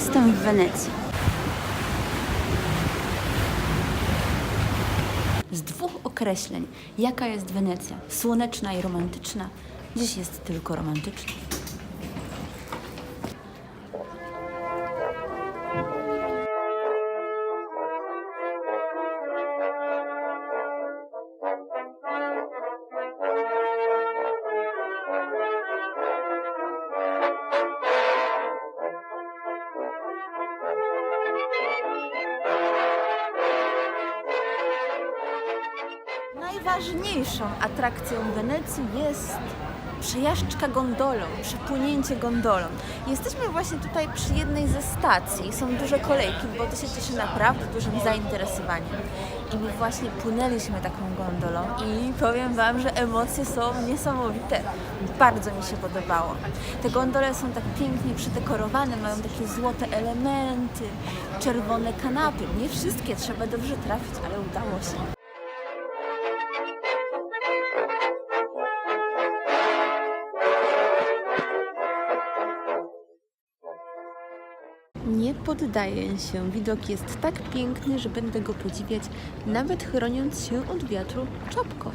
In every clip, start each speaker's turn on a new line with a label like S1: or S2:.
S1: jestem w Wenecji. Z dwóch określeń, jaka jest Wenecja, słoneczna i romantyczna, dziś jest tylko romantyczna. Najważniejszą atrakcją Wenecji jest przejażdżka gondolą, przepłynięcie gondolą. Jesteśmy właśnie tutaj przy jednej ze stacji. Są duże kolejki, bo to się cieszy naprawdę dużym zainteresowaniem. I my właśnie płynęliśmy taką gondolą i powiem Wam, że emocje są niesamowite. Bardzo mi się podobało. Te gondole są tak pięknie przydekorowane, mają takie złote elementy, czerwone kanapy. Nie wszystkie trzeba dobrze trafić, ale udało się. Poddaję się. Widok jest tak piękny, że będę go podziwiać, nawet chroniąc się od wiatru czapką.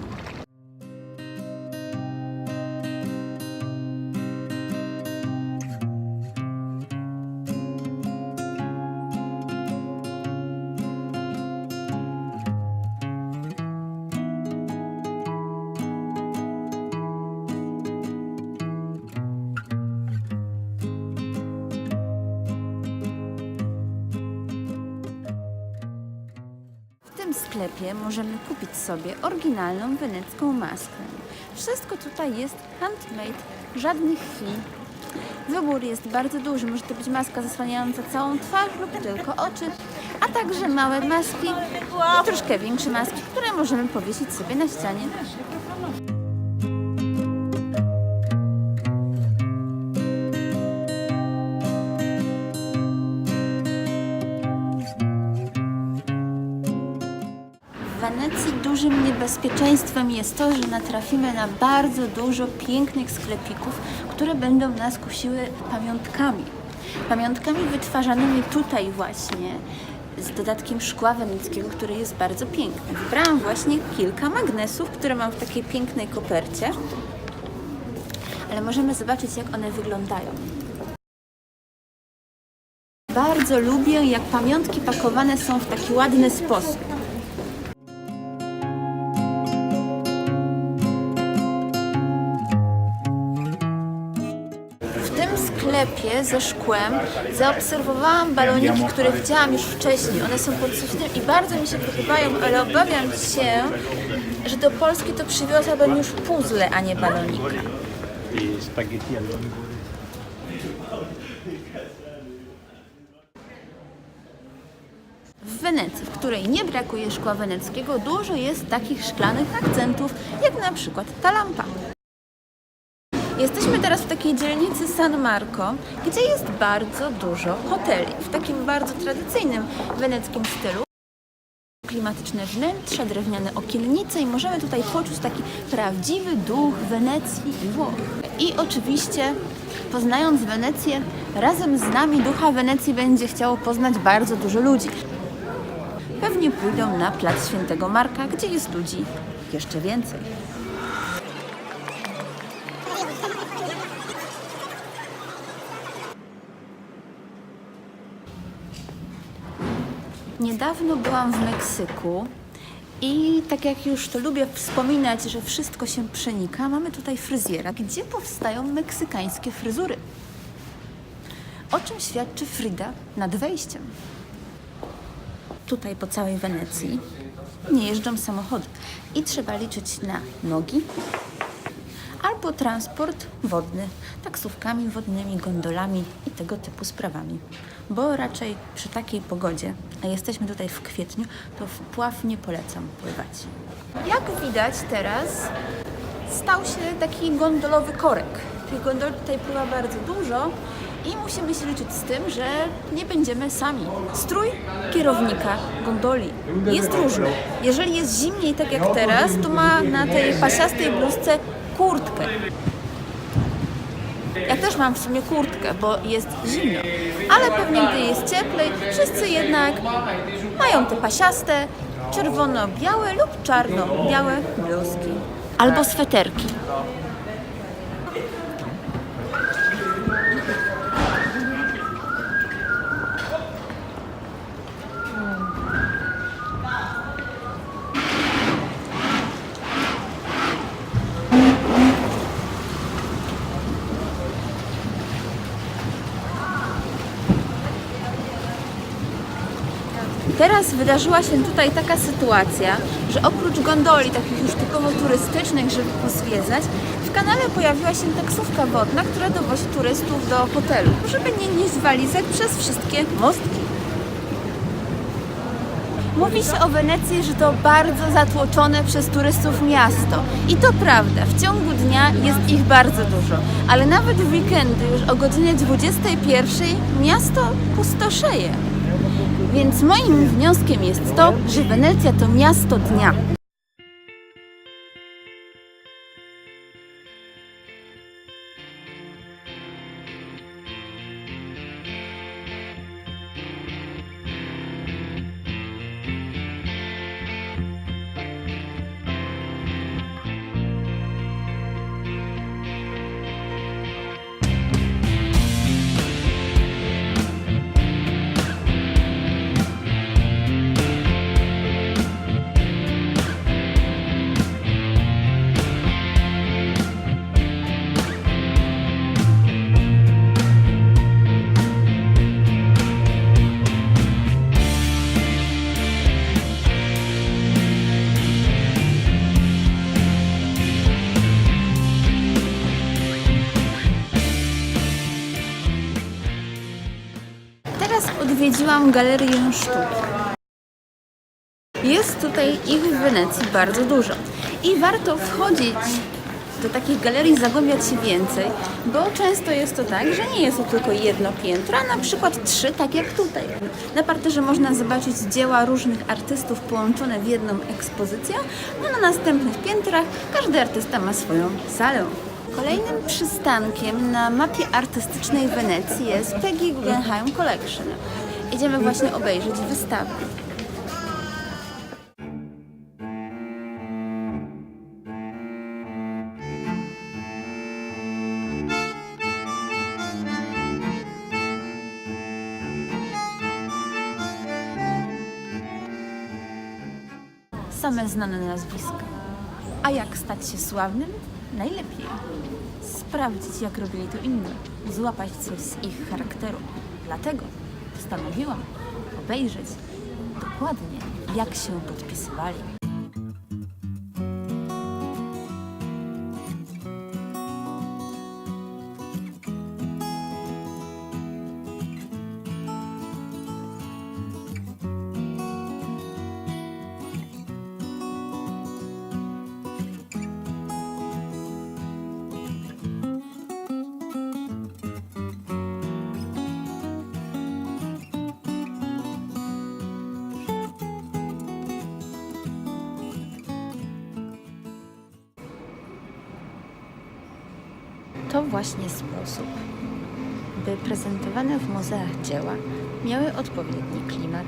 S1: Sklepie możemy kupić sobie oryginalną wenecką maskę. Wszystko tutaj jest handmade, żadnych fi. Wybór jest bardzo duży. Może to być maska zasłaniająca całą twarz lub tylko oczy, a także małe maski i troszkę większe maski, które możemy powiesić sobie na ścianie. Wenecji dużym niebezpieczeństwem jest to, że natrafimy na bardzo dużo pięknych sklepików, które będą nas kusiły pamiątkami. Pamiątkami wytwarzanymi tutaj właśnie z dodatkiem szkła weneckiego, który jest bardzo piękny. Wybrałam właśnie kilka magnesów, które mam w takiej pięknej kopercie, ale możemy zobaczyć, jak one wyglądają. Bardzo lubię, jak pamiątki pakowane są w taki ładny sposób. Sklepie ze szkłem zaobserwowałam baloniki, które widziałam już wcześniej. One są sufitem i bardzo mi się podobają, ale obawiam się, że do Polski to przywiozłabym już puzzle, a nie balonika. W Wenecji, w której nie brakuje szkła weneckiego, dużo jest takich szklanych akcentów, jak na przykład ta lampa. Jesteśmy teraz w takiej dzielnicy San Marco, gdzie jest bardzo dużo hoteli w takim bardzo tradycyjnym weneckim stylu. Klimatyczne wnętrza, drewniane okiennice i możemy tutaj poczuć taki prawdziwy duch Wenecji i Włoch. I oczywiście, poznając Wenecję, razem z nami ducha Wenecji będzie chciało poznać bardzo dużo ludzi. Pewnie pójdą na plac Świętego Marka, gdzie jest ludzi jeszcze więcej. Niedawno byłam w Meksyku i tak jak już to lubię wspominać, że wszystko się przenika, mamy tutaj fryzjera, gdzie powstają meksykańskie fryzury. O czym świadczy Frida nad wejściem? Tutaj po całej Wenecji nie jeżdżą samochody i trzeba liczyć na nogi albo transport wodny, taksówkami wodnymi, gondolami i tego typu sprawami. Bo raczej przy takiej pogodzie, a jesteśmy tutaj w kwietniu, to wpław nie polecam pływać. Jak widać teraz stał się taki gondolowy korek. Tych gondol tutaj pływa bardzo dużo i musimy się liczyć z tym, że nie będziemy sami. Strój kierownika gondoli jest różny. Jeżeli jest zimniej, tak jak teraz, to ma na tej pasiastej bluzce kurtkę. Ja też mam w sumie kurtkę, bo jest zimno. Ale pewnie gdy jest cieplej, wszyscy jednak mają te pasiaste, czerwono-białe lub czarno-białe bluzki. Albo sweterki. Teraz wydarzyła się tutaj taka sytuacja, że oprócz gondoli takich już typowo turystycznych, żeby pozwiedzać, w kanale pojawiła się taksówka wodna, która dowozi turystów do hotelu, żeby nie nieść walizek przez wszystkie mostki. Mówi się o Wenecji, że to bardzo zatłoczone przez turystów miasto. I to prawda, w ciągu dnia jest ich bardzo dużo. Ale nawet w weekendy, już o godzinie 21 miasto pustoszeje. Więc moim wnioskiem jest to, że Wenecja to miasto dnia. Odwiedziłam galerię sztuki. Jest tutaj ich w Wenecji bardzo dużo i warto wchodzić do takich galerii, zagłębiać się więcej, bo często jest to tak, że nie jest to tylko jedno piętro, a na przykład trzy, tak jak tutaj. Na parterze można zobaczyć dzieła różnych artystów połączone w jedną ekspozycję, a na następnych piętrach każdy artysta ma swoją salę. Kolejnym przystankiem na mapie artystycznej Wenecji jest Peggy Guggenheim Collection. Idziemy właśnie obejrzeć wystawę. Same znane nazwiska. A jak stać się sławnym? Najlepiej sprawdzić, jak robili to inni, złapać coś z ich charakteru. Dlatego postanowiłam obejrzeć dokładnie, jak się podpisywali. To właśnie sposób, by prezentowane w muzeach dzieła miały odpowiedni klimat.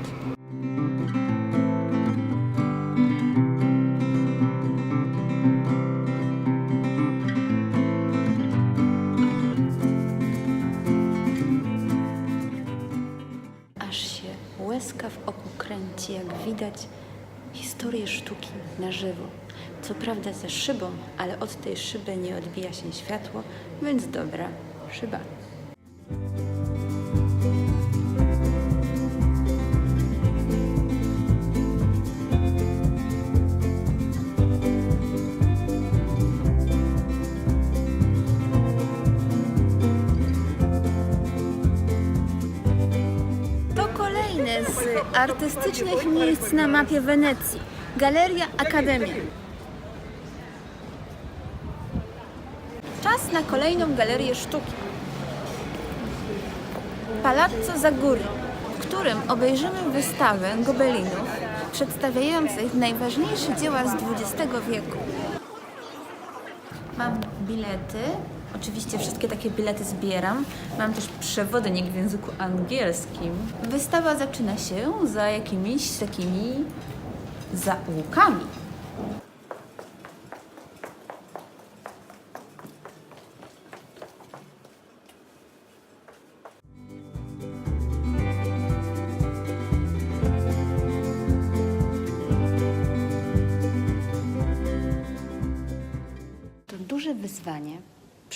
S1: Aż się łezka w oku kręci, jak widać historię sztuki na żywo. Co prawda ze szybą, ale od tej szyby nie odbija się światło, więc dobra szyba. Z artystycznych miejsc na mapie Wenecji. Galeria Akademia. Czas na kolejną galerię sztuki. Palazzo Zaguri, w którym obejrzymy wystawę gobelinów przedstawiających najważniejsze dzieła z XX wieku. Mam bilety. Oczywiście wszystkie takie bilety zbieram. Mam też przewodnik w języku angielskim. Wystawa zaczyna się za jakimiś takimi zaułkami.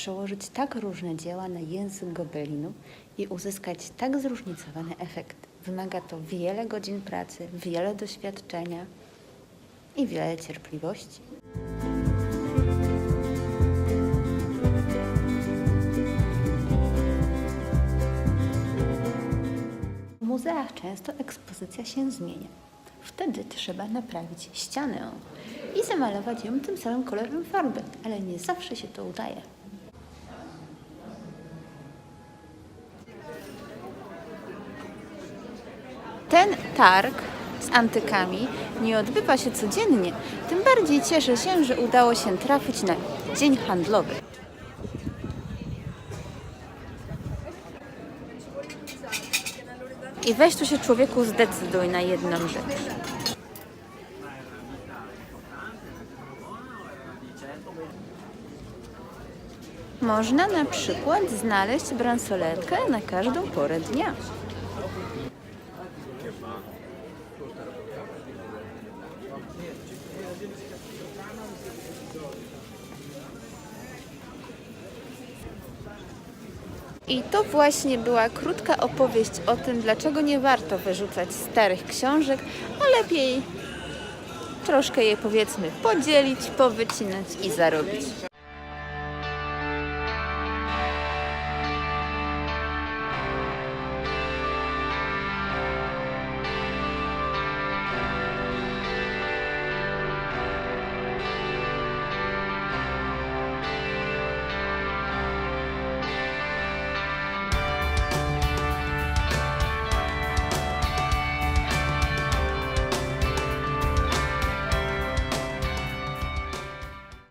S1: Przełożyć tak różne dzieła na język gobelinu i uzyskać tak zróżnicowany efekt. Wymaga to wiele godzin pracy, wiele doświadczenia i wiele cierpliwości. W muzeach często ekspozycja się zmienia. Wtedy trzeba naprawić ścianę i zamalować ją tym samym kolorem farby, ale nie zawsze się to udaje. Ten targ z antykami nie odbywa się codziennie, tym bardziej cieszę się, że udało się trafić na dzień handlowy. I weź tu się człowieku zdecyduj na jedną rzecz. Można na przykład znaleźć bransoletkę na każdą porę dnia. I to właśnie była krótka opowieść o tym, dlaczego nie warto wyrzucać starych książek, a lepiej troszkę je powiedzmy podzielić, powycinać i zarobić.